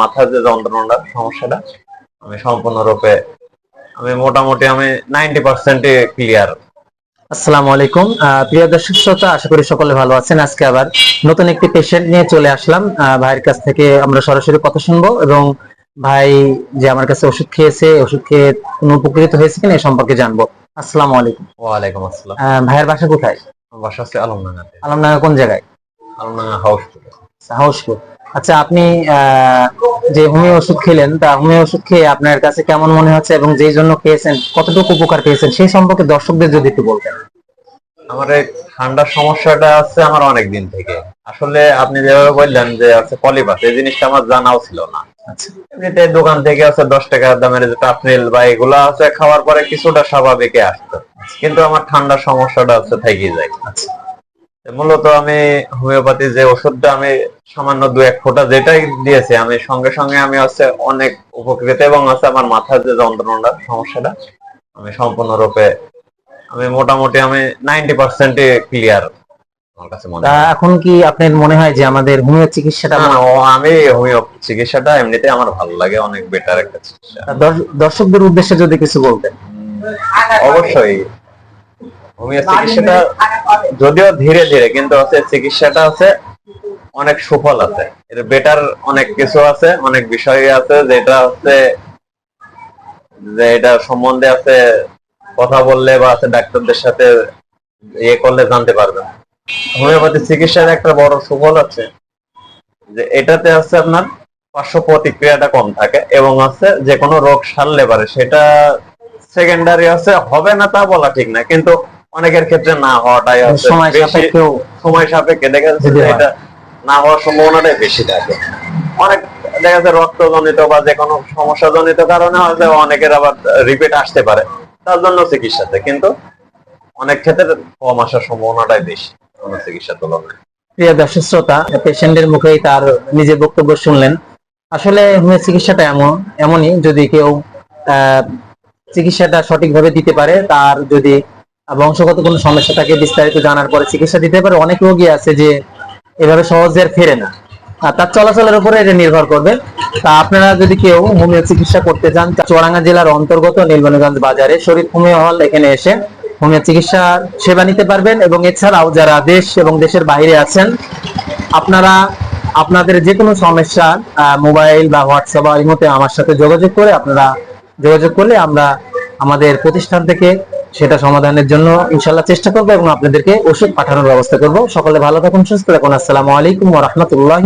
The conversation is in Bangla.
মাথার যে যন্ত্রণাটা সমস্যাটা আমি সম্পূর্ণরূপে আমি মোটামুটি আমি নাইনটি পার্সেন্টে ক্লিয়ার আসসালামু আলাইকুম। প্রিয় দর্শক শ্রোতা আশা করি সকলে ভালো আছেন। আজকে আবার নতুন একটি পেশেন্ট নিয়ে চলে আসলাম। ভাইয়ের কাছ থেকে আমরা সরাসরি কথা শুনব এবং ভাই যে আমার কাছে ওষুধ খেয়েছে ওষুধ খেয়ে কোনো উপকৃত হয়েছে কিনা এই সম্পর্কে জানব। আসসালামু আলাইকুম। ওয়ালাইকুম আসসালাম। ভাইয়ের বাসা কোথায়? বাসা হচ্ছে আলমডাঙ্গাতে। আলমডাঙ্গা কোন জায়গায়? আলমডাঙ্গা হাউস হাউসপুর আচ্ছা আপনি আহ, যে হোমিও ওষুধ খেলেন তা হোমিও ওষুধ খেয়ে আপনার কাছে কেমন মনে হচ্ছে এবং যেই জন্য খেয়েছেন কতটুকু উপকার পেয়েছেন সেই সম্পর্কে দর্শকদের যদি একটু বলতেন। আমার এই ঠান্ডার সমস্যাটা আছে আমার অনেক দিন থেকে। আসলে আপনি যেভাবে বললেন যে আছে পলিপাস এই জিনিসটা আমার জানাও ছিল না। আচ্ছা। এমনিতে দোকান থেকে আছে দশ টাকা দামের যে টাপনিল বা এগুলা আছে খাওয়ার পরে কিছুটা স্বাভাবিকে আসতো। কিন্তু আমার ঠান্ডার সমস্যাটা আছে থেকে যায়। আচ্ছা। মূলত আমি হোমিওপ্যাথি যে ওষুধটা আমি সামান্য দু এক ফোঁটা যেটাই দিয়েছি আমি সঙ্গে সঙ্গে আমি হচ্ছে অনেক উপকৃত এবং আছে আমার মাথার যে যন্ত্রণাটা সমস্যাটা আমি সম্পূর্ণরূপে আমি মোটামুটি আমি নাইনটি পার্সেন্টে ক্লিয়ার তা এখন কি আপনার মনে হয় যে আমাদের হোমিও চিকিৎসাটা আমি হোমিও চিকিৎসাটা এমনিতে আমার ভালো লাগে অনেক বেটার একটা চিকিৎসা। দর্শ- দর্শকদের উদ্দেশ্যে যদি কিছু বলতেন। অবশ্যই। হোমিও চিকিৎসাটা যদিও ধীরে ধীরে, কিন্তু হচ্ছে চিকিৎসাটা আছে, অনেক সুফল আছে। এর বেটার অনেক কিছু আছে, অনেক বিষয় আছে, যেটা হচ্ছে যে এটা সম্বন্ধে আছে, কথা বললে বা আছে ডাক্তারদের সাথে ইয়ে করলে জানতে পারবেন। হোমিওপ্যাথি চিকিৎসার একটা বড় সুফল আছে, যে এটাতে আছে আপনার পার্শ্ব প্রতিক্রিয়াটা কম থাকে এবং আছে যে কোনো রোগ সারলে পারে। সেটা সেকেন্ডারি আছে, হবে না তা বলা ঠিক না, কিন্তু অনেকের ক্ষেত্রে না হওয়াটাই সময় সাপেক্ষেও সময় সাপেক্ষে। দেখা যাচ্ছে যে এটা না হওয়ার সম্ভাবনাটাই বেশি থাকে। অনেক দেখা যাচ্ছে রক্তজনিত বা যে কোনো সমস্যা জনিত কারণে হয়তো অনেকের আবার রিপিট আসতে পারে। তার জন্য চিকিৎসাতে কিন্তু অনেক ক্ষেত্রে কম আসার সম্ভাবনাটাই বেশি অন্য চিকিৎসার তুলনায়। প্রিয় দর্শক শ্রোতা পেশেন্টের মুখেই তার নিজের বক্তব্য শুনলেন। আসলে হোমিও চিকিৎসাটা এমন এমনই যদি কেউ আহ, চিকিৎসাটা সঠিকভাবে দিতে পারে তার যদি বংশগত কোনো সমস্যা থাকে বিস্তারিত জানার পরে চিকিৎসা দিতে পারে। অনেক রোগী আছে যে এভাবে সহজে আর ফেরে না। আর তার চলাচলের উপরে এটা নির্ভর করবে। তা আপনারা যদি কেউ হোমিও চিকিৎসা করতে চান চুয়াডাঙ্গা জেলার অন্তর্গত নীলমণিগঞ্জ বাজারে শরীফ হোমিও হল এখানে এসে হোমিও চিকিৎসা সেবা নিতে পারবেন এবং এছাড়াও যারা দেশ এবং দেশের বাইরে আছেন, আপনারা আপনাদের যে কোনো সমস্যা মোবাইল বা হোয়াটসঅ্যাপ বা ইমোতে আমার সাথে যোগাযোগ করে আপনারা যোগাযোগ করলে আমরা আমাদের প্রতিষ্ঠান থেকে সেটা সমাধানের জন্য ইনশাল্লাহ চেষ্টা করব এবং আপনাদেরকে ওষুধ পাঠানোর ব্যবস্থা করব। সকলে ভালো থাকুন, সুস্থ থাকুন। আসসালামু আলাইকুম রহমতুল্লাহ